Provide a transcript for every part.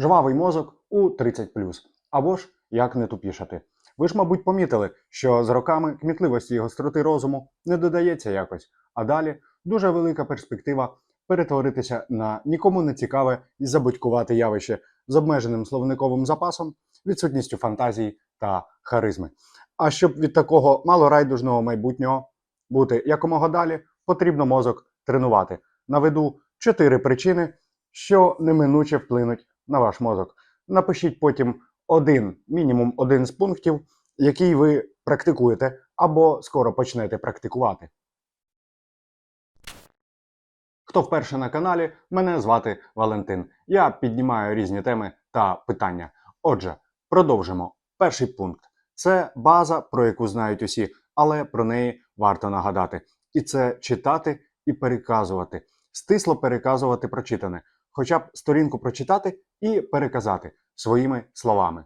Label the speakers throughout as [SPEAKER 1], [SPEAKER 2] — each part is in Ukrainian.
[SPEAKER 1] Жвавий мозок у 30 або ж як не тупішати. Ви ж, мабуть, помітили, що з роками кмітливості і гостроти розуму не додається якось, а далі дуже велика перспектива перетворитися на нікому не цікаве і забудькувате явище з обмеженим словниковим запасом, відсутністю фантазії та харизми. А щоб від такого малорайдужного майбутнього бути якомога далі, потрібно мозок тренувати. Наведу чотири причини, що неминуче вплинуть на ваш мозок. Напишіть потім один, мінімум один з пунктів, який ви практикуєте або скоро почнете практикувати. Хто вперше на каналі, мене звати Валентин. Я піднімаю різні теми та питання. Отже, продовжимо. Перший пункт це база, про яку знають усі, але про неї варто нагадати. І це читати і переказувати, стисло переказувати прочитане, хоча б сторінку прочитати і переказати своїми словами.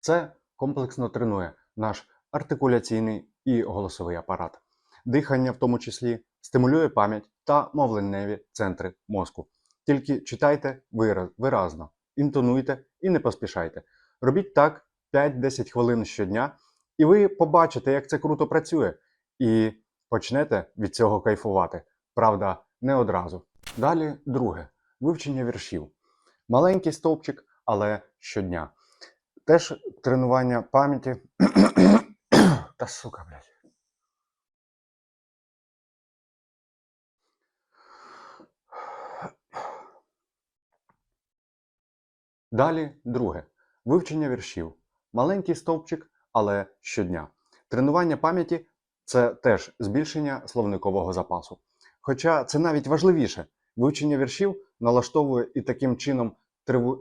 [SPEAKER 1] Це комплексно тренує наш артикуляційний і голосовий апарат. Дихання, в тому числі, стимулює пам'ять та мовленневі центри мозку. Тільки читайте виразно, інтонуйте і не поспішайте. Робіть так 5-10 хвилин щодня, і ви побачите, як це круто працює, і почнете від цього кайфувати. Правда, не одразу. Далі друге вивчення віршів. Маленький стовпчик, але щодня. Теж тренування пам'яті. Та сука, блядь. Далі друге. Вивчення віршів. Маленький стовпчик, але щодня. Тренування пам'яті це теж збільшення словникового запасу. Хоча це навіть важливіше. Вивчення віршів налаштовує і таким чином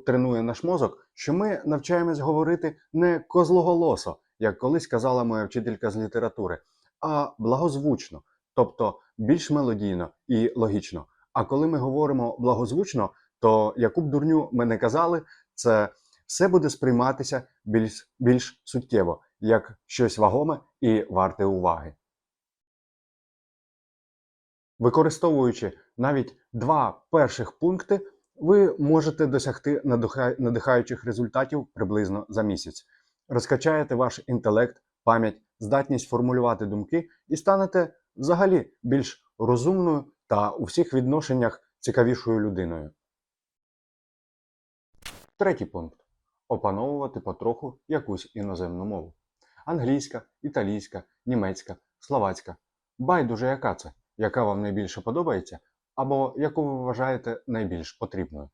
[SPEAKER 1] тренує наш мозок, що ми навчаємось говорити не козлоголосо, як колись казала моя вчителька з літератури, а благозвучно, тобто більш мелодійно і логічно. А коли ми говоримо благозвучно, то яку б дурню ми не казали, це все буде сприйматися більш, більш суттєво, як щось вагоме і варте уваги. Використовуючи навіть два перших пункти, ви можете досягти надихаючих результатів приблизно за місяць. Розкачаєте ваш інтелект, пам'ять, здатність формулювати думки і станете взагалі більш розумною та у всіх відношеннях цікавішою людиною. Третій пункт опановувати потроху якусь іноземну мову. Англійська, італійська, німецька, словацька. Байдуже яка це, яка вам найбільше подобається, або яку ви вважаєте найбільш потрібною.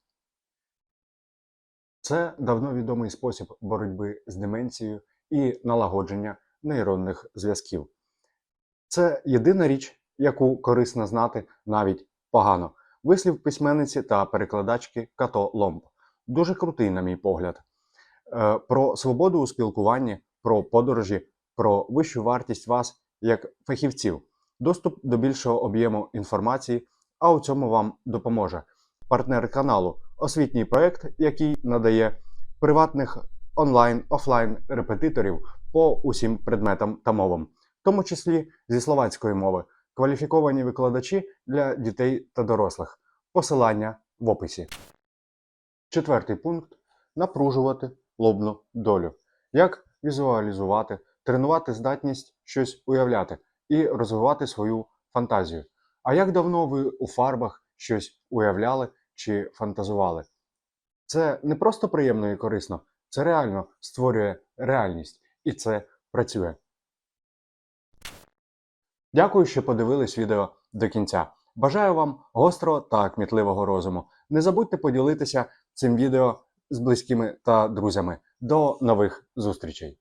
[SPEAKER 1] Це давно відомий спосіб боротьби з деменцією і налагодження нейронних зв'язків. Це єдина річ, яку корисно знати навіть погано. Вислів письменниці та перекладачки Като Ломб. Дуже крутий, на мій погляд. Е, Про свободу у спілкуванні, про подорожі, про вищу вартість вас як фахівців, доступ до більшого об'єму інформації, а у цьому вам допоможе партнер каналу, освітній проект, який надає приватних онлайн, офлайн репетиторів по усім предметам та мовам, в тому числі зі словацької мови, кваліфіковані викладачі для дітей та дорослих. Посилання в описі. Четвертий пункт напружувати лобну долю. Як візуалізувати, тренувати здатність щось уявляти і розвивати свою фантазію. А як давно ви у фарбах щось уявляли чи фантазували? Це не просто приємно і корисно, це реально створює реальність і це працює. Дякую, що подивились відео до кінця. Бажаю вам гострого та кмітливого розуму. Не забудьте поділитися цим відео з близькими та друзями. До нових зустрічей!